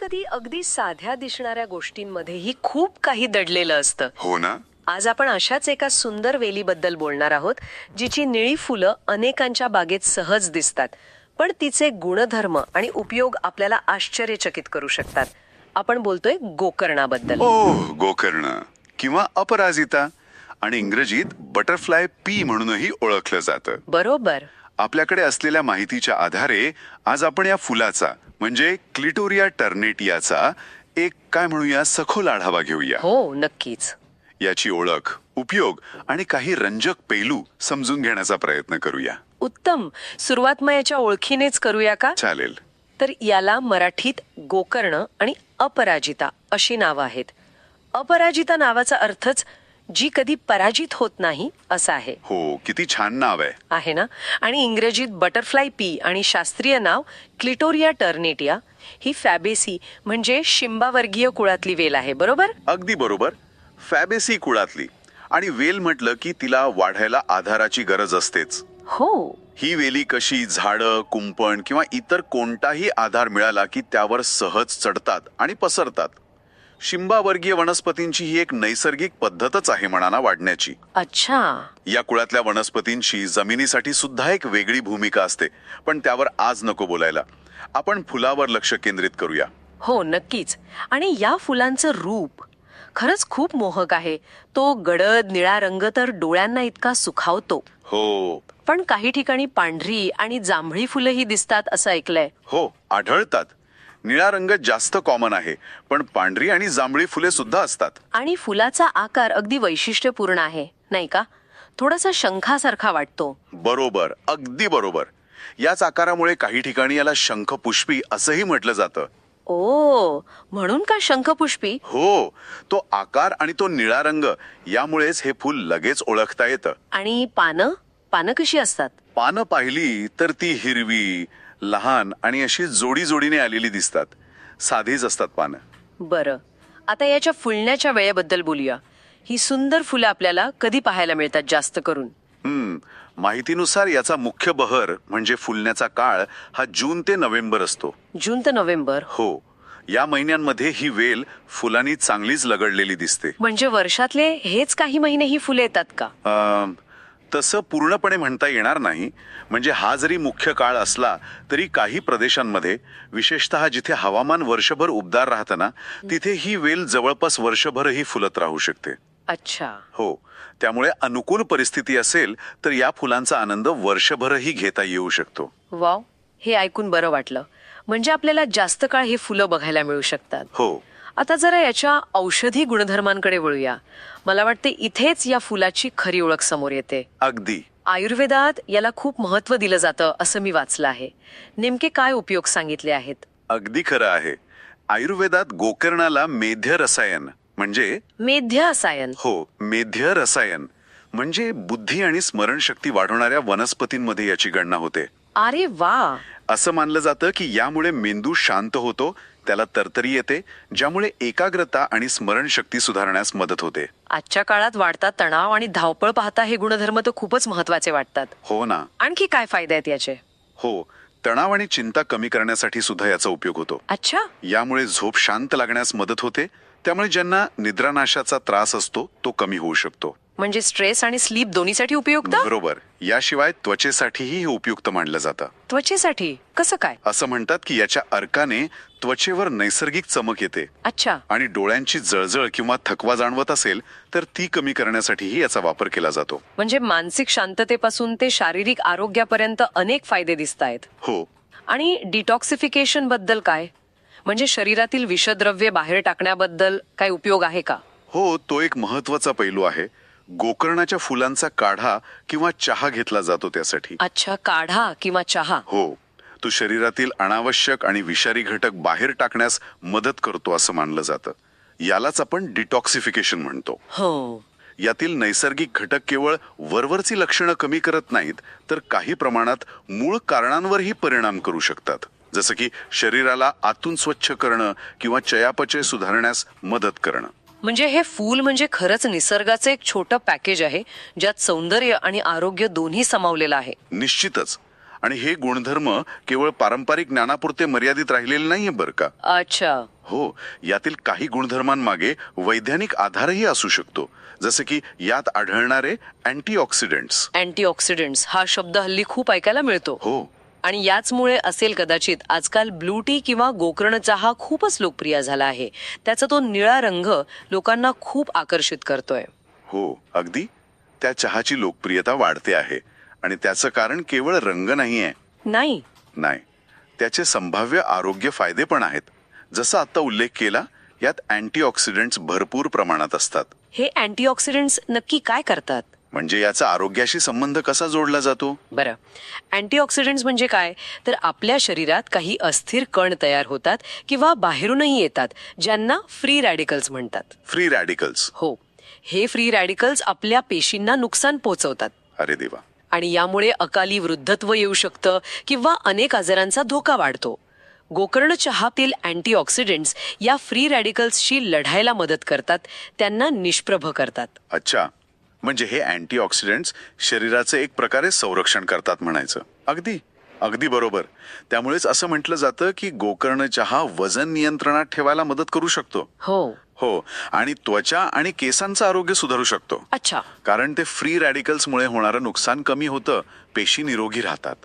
कधी अगदी साध्या दिसणाऱ्या गोष्टींमध्येही खूप काही दडलेलं असतं. हो ना? आज आपण अशाच एका सुंदर वेलीबद्दल बोलणार आहोत जिची निळी फुलं अनेकांच्या बागेत सहज दिसतात. पण तिचे गुणधर्म आणि उपयोग आपल्याला आश्चर्यचकित करू शकतात. आपण बोलतोय गोकर्णाबद्दल. गोकर्ण. किंवा अपराजिता. आणि इंग्रजीत बटरफ्लाय पी म्हणूनही ओळखलं जातं. बरोबर. आपल्याकडे असलेल्या माहितीच्या आधारे आज आपण या फुलाचा म्हणजे क्लिटोरिया टर्नेटियाचा एक काय म्हणूया सखोल आढावा घेऊया. हो नक्कीच. याची ओळख उपयोग आणि काही रंजक पैलू समजून घेण्याचा प्रयत्न करूया. उत्तम. सुरुवात मग याच्या ओळखीनेच करूया का? चालेल. तर याला मराठीत गोकर्ण आणि अपराजिता अशी नावं आहेत. अपराजिता नावाचा अर्थच जी कधी पराजित होत नाही असा आहे. हो किती छान नाव आहे. आहे ना? आणि इंग्रजीत बटरफ्लाय पी आणि शास्त्रीय नाव क्लिटोरिया टर्नेटिया. ही फॅबेसी म्हणजे शिंबावर्गीय कुळातली वेल आहे बरोबर? अगदी बरोबर. फॅबेसी कुळातली. आणि वेल म्हटलं की तिला वाढायला आधाराची गरज असतेच. हो. ही वेली कशी झाडं कुंपण किंवा इतर कोणताही आधार मिळाला की त्यावर सहज चढतात आणि पसरतात. शिंबावर्गीय वनस्पतींची ही एक नैसर्गिक पद्धतच आहे मनाना वाढण्याची. अच्छा. या कुळातल्या वनस्पतींची जमिनीसाठी सुद्धा एक वेगळी भूमिका असते पण त्यावर आज नको बोलायला. आपण फुलावर लक्ष केंद्रित करूया. हो नक्कीच. आणि या फुलांचं रूप खरंच खूप मोहक आहे. तो गडद निळा रंग तर डोळ्यांना इतका सुखावतो. हो. पण काही ठिकाणी पांढरी आणि जांभळी फुलंही दिसतात असं ऐकलंय. हो आढळतात. निळा रंग जास्त कॉमन आहे पण पांढरी आणि जांभळी फुले सुद्धा असतात. आणि फुलाचा आकार अगदी वैशिष्ट्यपूर्ण आहे नाही का? थोडासा शंखासारखा वाटतो. बरोबर अगदी बरोबर. याच आकारामुळे काही ठिकाणी याला शंखपुष्पी असंही म्हटलं जातं. ओ म्हणून का शंखपुष्पी? हो तो आकार आणि तो निळा रंग यामुळेच हे फूल लगेच ओळखता येतं. आणि पानं? पानं कशी असतात? पानं पाहिली तर ती हिरवी लहान आणि अशी जोडी जोडीने आलेली दिसतात. साधीच असतात पानं. बरं. आता याच्या फुलण्याच्या वेळेबद्दल बोलूया. ही सुंदर फुलं आपल्याला कधी पाहायला मिळतात जास्त करून? हम्म. माहितीनुसार याचा मुख्य बहर म्हणजे फुलण्याचा काळ हा जून ते नोव्हेंबर असतो. जून ते नोव्हेंबर? हो. या महिन्यांमध्ये ही वेल फुलांनी चांगलीच लगडलेली दिसते. म्हणजे वर्षातले हेच काही महिने ही फुले येतात का? अं, तसं पूर्णपणे म्हणता येणार नाही. म्हणजे हा जरी मुख्य काळ असला तरी काही प्रदेशांमध्ये विशेषतः जिथे हवामान वर्षभर उबदार राहतं ना तिथे ही वेल जवळपास वर्षभरही फुलत राहू शकते. अच्छा. हो. त्यामुळे अनुकूल परिस्थिती असेल तर या फुलांचा आनंद वर्षभरही घेता येऊ शकतो. वाव. हे ऐकून बरं वाटलं. म्हणजे आपल्याला जास्त काळ हे फुलं बघायला मिळू शकतात. हो. आता जरा याच्या औषधी गुणधर्मांकडे वळूया. मला वाटते इथेच या फुलाची खरी ओळख समोर येते. अगदी. आयुर्वेदात याला खूप महत्त्व दिलं जातं असं मी वाचलं आहे. नेमके काय उपयोग सांगितले आहेत? अगदी खरं आहे. आयुर्वेदात गोकर्णाला मेध्य रसायन म्हणजे मेध्य असायन हो मेध्य रसायन म्हणजे बुद्धी आणि स्मरणशक्ती वाढवणाऱ्या वनस्पतींमध्ये याची गणना होते. अरे वा! असं मानलं जातं की यामुळे मेंदू शांत होतो त्याला तरतरी येते ज्यामुळे एकाग्रता आणि स्मरणशक्ती सुधारण्यास मदत होते. आजच्या काळात वाढता तणाव आणि धावपळ पाहता हे गुणधर्म तर खूपच महत्त्वाचे वाटतात. हो ना. आणखी काय फायदे आहेत याचे? हो तणाव आणि चिंता कमी करण्यासाठी सुद्धा याचा उपयोग होतो. अच्छा. यामुळे झोप शांत लागण्यास मदत होते त्यामुळे ज्यांना निद्रानाशाचा त्रास असतो तो कमी होऊ शकतो. म्हणजे स्ट्रेस आणि स्लीप दोन्हीसाठी उपयुक्त? बरोबर. याशिवाय त्वचेसाठीही हे उपयुक्त मानलं जातं. त्वचेसाठी? कसं काय? असं म्हणतात की याच्या अर्काने त्वचेवर नैसर्गिक चमक येते. अच्छा. आणि डोळ्यांची जळजळ किंवा थकवा जाणवत असेल तर ती कमी करण्यासाठीही याचा वापर केला जातो. म्हणजे मानसिक शांततेपासून ते शारीरिक आरोग्यापर्यंत अनेक फायदे दिसत आहेत. हो. आणि डिटॉक्सिफिकेशनबद्दल काय? म्हणजे शरीरातील विषद्रव्ये बाहेर टाकण्याबद्दल काय उपयोग आहे का? हो तो एक महत्त्वाचा पैलू आहे. गोकर्णाच्या फुलांचा काढा किंवा चहा घेतला जातो त्यासाठी. अच्छा काढा किंवा चहा? हो. तो शरीरातील अनावश्यक आणि विषारी घटक बाहेर टाकण्यास मदत करतो असं मानलं जातं. यालाच आपण डिटॉक्सिफिकेशन म्हणतो. हो. यातील नैसर्गिक घटक केवळ वरवरची लक्षणं कमी करत नाहीत तर काही प्रमाणात मूळ कारणांवरही परिणाम करू शकतात. जसं की शरीराला आतून स्वच्छ करणं किंवा चयापचय सुधारण्यास मदत करणं. म्हणजे हे फूल म्हणजे खरंच निसर्गाचं एक छोटं पॅकेज आहे ज्यात सौंदर्य आणि आरोग्य दोन्ही समावलेलं आहे. निश्चितच. आणि हे गुणधर्म केवळ पारंपरिक ज्ञानापुरते मर्यादित राहिलेले नाहीये बरं का? अच्छा. हो यातील काही गुणधर्मांमागे वैज्ञानिक आधारही असू शकतो जसे की यात आढळणारे अँटीऑक्सिडंट्स. अँटीऑक्सिडंट्स हा शब्द हल्ली खूप ऐकायला मिळतो. हो. आणि याचमुळे असेल कदाचित आजकाल ब्लू टी किंवा गोकर्ण चहा खूपच लोकप्रिय झाला आहे. त्याचा तो निळा रंग लोकांना खूप आकर्षित करतोय. हो अगदी. त्या चहाची लोकप्रियता वाढते आहे आणि त्याचं कारण केवळ रंग नाहीये. नाही. नाही. त्याचे संभाव्य आरोग्य फायदे पण आहेत. जसा आता उल्लेख केला यात अँटीऑक्सिडंट्स भरपूर प्रमाणात असतात. हे अँटीऑक्सिडंट्स नक्की काय करतात? म्हणजे याचा आरोग्याशी संबंध कसा जोडला जातो? बरं. अँटीऑक्सिडंट्स म्हणजे काय? तर आपल्या शरीरात काही अस्थिर कण तयार होतात किंवा बाहेरूनही येतात ज्यांना फ्री रॅडिकल्स म्हणतात. फ्री रॅडिकल्स हो. हे फ्री रॅडिकल्स आपल्या पेशींना नुकसान पोहोचवतात अरे देवा. आणि यामुळे अकाली वृद्धत्व येऊ शकतं किंवा अनेक आजारांचा धोका वाढतो. गोकर्ण चहातील अँटीऑक्सिडंट्स या फ्री रॅडिकल्सशी लढायला मदत करतात त्यांना निष्प्रभ करतात. अच्छा. म्हणजे हे अँटीऑक्सिडंट्स शरीराचे एक प्रकारे संरक्षण करतात म्हणायचं. अगदी अगदी बरोबर. त्यामुळेच असं म्हटलं जातं की गोकर्ण चहा वजन नियंत्रणात ठेवायला मदत करू शकतो. हो. हो आणि त्वचा आणि केसांचं आरोग्य सुधारू शकतो. अच्छा. कारण ते फ्री रॅडिकल्समुळे होणारं नुकसान कमी होतं पेशी निरोगी राहतात.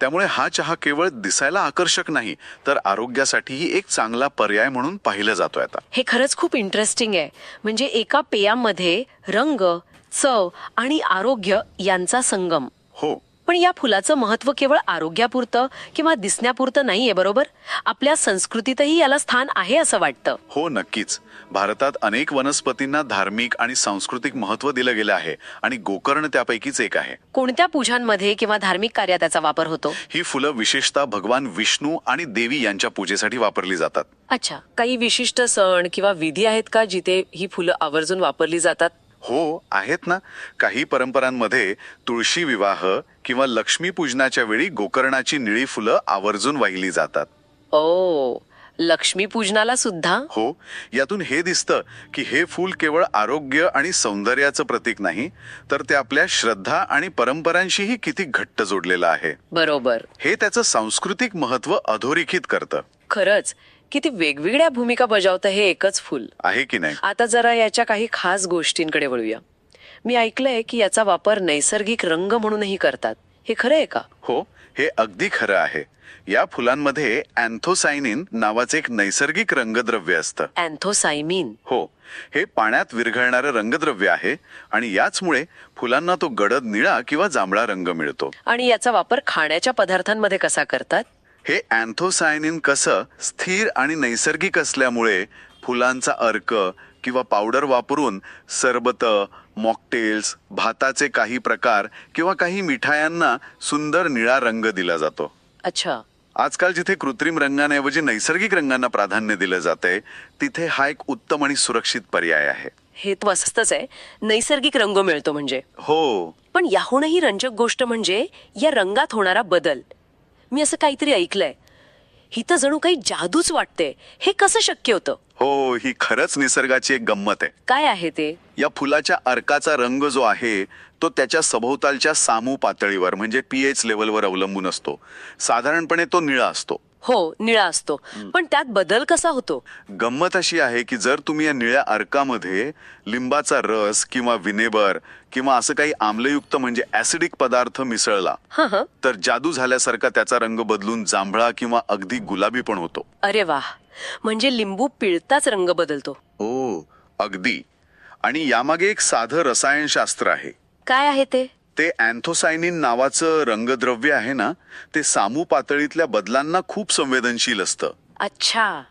त्यामुळे हा चहा केवळ दिसायला आकर्षक नाही तर आरोग्यासाठीही एक चांगला पर्याय म्हणून पाहिलं जातोय आता. हे खरंच खूप इंटरेस्टिंग आहे. म्हणजे एका पेयामध्ये रंग चव आणि आरोग्य यांचा संगम. हो. पण या फुलाचं महत्त्व केवळ आरोग्यापुरतं किंवा दिसण्यापुरतं नाहीये बरोबर? आपल्या संस्कृतीतही याला स्थान आहे असं वाटतं. हो नक्कीच. भारतात अनेक वनस्पतींना धार्मिक आणि सांस्कृतिक महत्त्व दिलं गेलं आहे आणि गोकर्ण त्यापैकीच एक आहे. कोणत्या पूजांमध्ये किंवा धार्मिक कार्यात त्याचा वापर होतो? ही फुलं विशेषतः भगवान विष्णू आणि देवी यांच्या पूजेसाठी वापरली जातात. अच्छा. काही विशिष्ट सण किंवा विधी आहेत का जिथे ही फुलं आवर्जून वापरली जातात? हो आहेत ना. काही परंपरांमध्ये तुळशी विवाह किंवा लक्ष्मी पूजनाच्या वेळी गोकर्णाची निळी फुलं आवर्जून वाहिली जातात. ओ लक्ष्मी पूजनाला सुद्धा? हो यातून हे दिसतं की हे फूल केवळ आरोग्य आणि सौंदर्याचं प्रतीक नाही तर ते आपल्या श्रद्धा आणि परंपरांशीही किती घट्ट जोडलेलं आहे. बरोबर. हे त्याचं सांस्कृतिक महत्त्व अधोरेखित करतं. खरंच किती वेगवेगळ्या भूमिका बजावतं हे एकच फुल. आहे की नाही? आता जरा याच्या काही खास गोष्टींकडे वळूया. मी ऐकलंय की याचा वापर नैसर्गिक रंग म्हणूनही करतात. हे खरं आहे का? हो हे अगदी खरं आहे. या फुलांमध्ये अँथोसायनिन नावाचे एक नैसर्गिक रंगद्रव्य असतं. अँथोसायमिन. हो हे पाण्यात विरघळणारं रंगद्रव्य आहे आणि याचमुळे फुलांना तो गडद निळा किंवा जांभळा रंग मिळतो. आणि याचा वापर खाण्याच्या पदार्थांमध्ये कसा करतात? हे अँथोसायनिन कसं स्थिर आणि नैसर्गिक असल्यामुळे फुलांचा अर्क किंवा पावडर वापरून सरबत मॉकटेल्स भाताचे काही प्रकार किंवा काही मिठायांना सुंदर निळा रंग दिला जातो. अच्छा. आजकाल जिथे कृत्रिम रंगांऐवजी नैसर्गिक रंगांना प्राधान्य दिलं जातंय तिथे हा एक उत्तम आणि सुरक्षित पर्याय आहे. हे तर मस्तच आहे. नैसर्गिक रंग मिळतो म्हणजे. हो. पण याहूनही रंजक गोष्ट म्हणजे या रंगात होणारा बदल. मी असं काहीतरी ऐकलंय. ही तर जणू काही जादूच वाटते हे कसं शक्य होतं? हो ही खरंच निसर्गाची एक गंमत आहे. काय आहे ते? या फुलाच्या अर्काचा रंग जो आहे तो त्याच्या सभोवतालच्या सामू पातळीवर म्हणजे पीएच लेवलवर अवलंबून असतो. साधारणपणे तो निळा असतो. हो निळा असतो. पण त्यात बदल कसा होतो? गंमत अशी आहे की जर तुम्ही या निळ्या अर्कामध्ये लिंबाचा रस किंवा विनेगर किंवा असं काही आम्लयुक्त म्हणजे ऍसिडिक पदार्थ मिसळला हा हा. तर जादू झाल्यासारखा त्याचा रंग बदलून जांभळा किंवा अगदी गुलाबी पण होतो. अरे वाह! म्हणजे लिंबू पिळताच रंग बदलतो. ओ अगदी. आणि यामागे एक साधं रसायनशास्त्र आहे. काय आहे ते? ते अँथोसायनिन नावाचं रंगद्रव्य आहे ना ते सामू पातळीतल्या बदलांना खूप संवेदनशील असतं. अच्छा.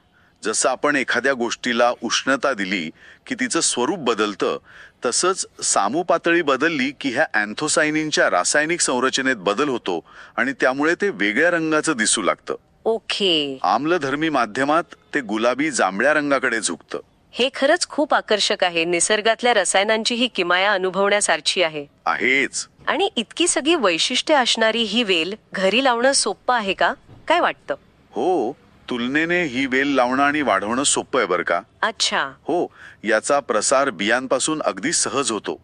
जसं आपण एखाद्या गोष्टीला उष्णता दिली की तिचं स्वरूप बदलतं तसंच सामू पातळी बदलली की ह्या अँथोसायनिनच्या रासायनिक संरचनेत बदल होतो आणि त्यामुळे ते वेगळ्या रंगाचं दिसू लागतं. ओके. आम्लधर्मी माध्यमात ते गुलाबी जांभळ्या रंगाकडे झुकतं. हे खरंच खूप आकर्षक आहे. निसर्गातल्या रसायनांची ही किमाया अनुभवण्यासारखी आहे. आहेच. आणि इतकी सगळी वैशिष्ट्ये असणारी ही वेल घरी लावणं सोपं आहे का? काय वाटतं? हो तुलनेने ही वेल लावणं आणि वाढवणं सोपं आहे बरं का? अच्छा. हो याचा प्रसार बियांपासून अगदी सहज होतो.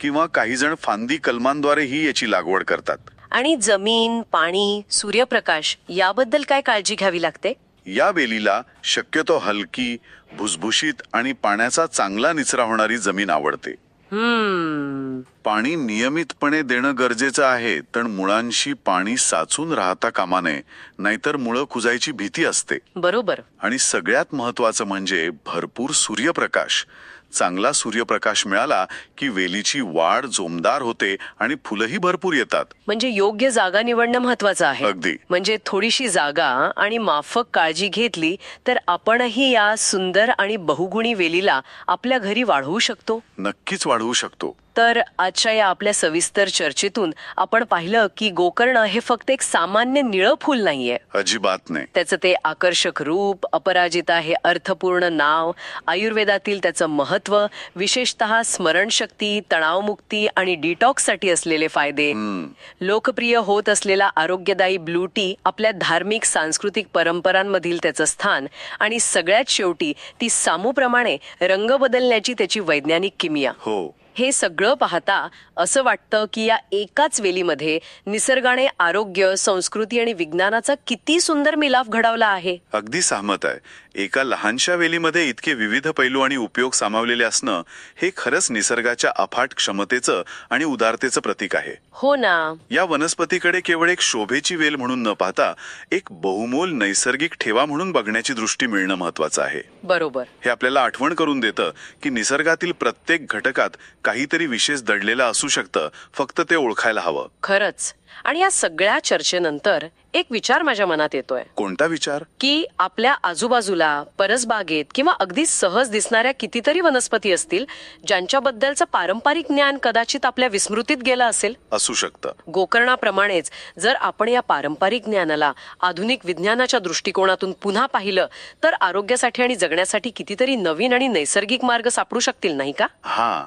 किंवा काही जण फांदी कलमांद्वारेही याची लागवड करतात. आणि जमीन पाणी सूर्यप्रकाश याबद्दल काय काळजी घ्यावी लागते? या वेलीला शक्यतो हलकी भुसभुशीत आणि पाण्याचा चांगला निचरा होणारी जमीन आवडते. हम्म. पाणी नियमितपणे देणं गरजेचं आहे पण मुळांशी पाणी साचून राहता कामा नये नाहीतर मुळं कुजायची भीती असते. बरोबर. आणि सगळ्यात महत्वाचं म्हणजे भरपूर सूर्यप्रकाश. चांगला सूर्यप्रकाश मिळाला की वेलीची वाढ जोमदार होते आणि फुलंही भरपूर येतात. म्हणजे योग्य जागा निवडणं महत्वाचं आहे. अगदी. म्हणजे थोडीशी जागा आणि माफक काळजी घेतली तर आपणही या सुंदर आणि बहुगुणी वेलीला आपल्या घरी वाढवू शकतो? नक्कीच वाढवू शकतो. तर आजच्या या आपल्या सविस्तर चर्चेतून आपण पाहिलं की गोकर्ण हे फक्त एक सामान्य निळं फूल नाहीये. अजिबात नाही. त्याचं ते आकर्षक रूप अपराजिता हे अर्थपूर्ण नाव आयुर्वेदातील त्याचं महत्त्व विशेषतः स्मरणशक्ती तणावमुक्ती आणि डिटॉक्ससाठी असलेले फायदे. लोकप्रिय होत असलेला आरोग्यदायी ब्लू टी आपल्या धार्मिक सांस्कृतिक परंपरांमधील त्याचं स्थान आणि सगळ्यात शेवटी ती सामूप्रमाणे रंग बदलण्याची त्याची वैज्ञानिक किमिया. हो. हे सगळं पाहता असं वाटतं की या एकाच वेलीमध्ये निसर्गाने आरोग्य संस्कृती आणि विज्ञानाचा किती सुंदर मिलाफ घडवला आहे. अगदी सहमत आहे. एका लहानशा वेलीमध्ये इतके विविध पैलू आणि उपयोग सामावलेले असणं हे खरंच निसर्गाच्या अफाट क्षमतेचं आणि उदारतेचं प्रतीक आहे. हो ना. या वनस्पतीकडे केवळ एक शोभेची वेल म्हणून न पाहता एक बहुमोल नैसर्गिक ठेवा म्हणून बघण्याची दृष्टी मिळणं महत्वाचं आहे. बरोबर. हे आपल्याला आठवण करून देतं की निसर्गातील प्रत्येक घटकात काहीतरी विशेष दडलेलं असू शकतं फक्त ते ओळखायला हवं. खरंच. आणि या सगळ्या चर्चेनंतर एक विचार माझ्या मनात येतोय. कोणता विचार? की आपल्या आजूबाजूला परसबागेत किंवा अगदी सहज दिसणाऱ्या कितीतरी वनस्पती असतील ज्यांच्याबद्दलचं पारंपरिक ज्ञान कदाचित आपल्या विस्मृतीत गेलं असेल? असू शकतं. गोकर्णाप्रमाणेच जर आपण या पारंपरिक ज्ञानाला आधुनिक विज्ञानाच्या दृष्टिकोनातून पुन्हा पाहिलं तर आरोग्यासाठी आणि जगण्यासाठी कितीतरी नवीन आणि नैसर्गिक मार्ग सापडू शकतील नाही का? हा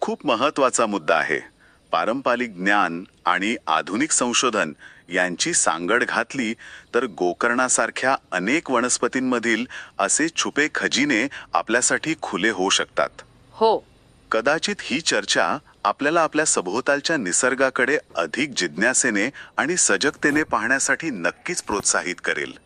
खूप महत्त्वाचा मुद्दा आहे. पारंपरिक ज्ञान आणि आधुनिक संशोधन यांची सांगड घातली तर गोकर्णासारख्या अनेक वनस्पतींमधील असे छुपे खजिने आपल्यासाठी खुले होऊ शकतात. हो. कदाचित ही चर्चा आपल्याला आपल्या सभोवतालच्या निसर्गाकडे अधिक जिज्ञासेने आणि सजगतेने पाहण्यासाठी नक्कीच प्रोत्साहित करेल.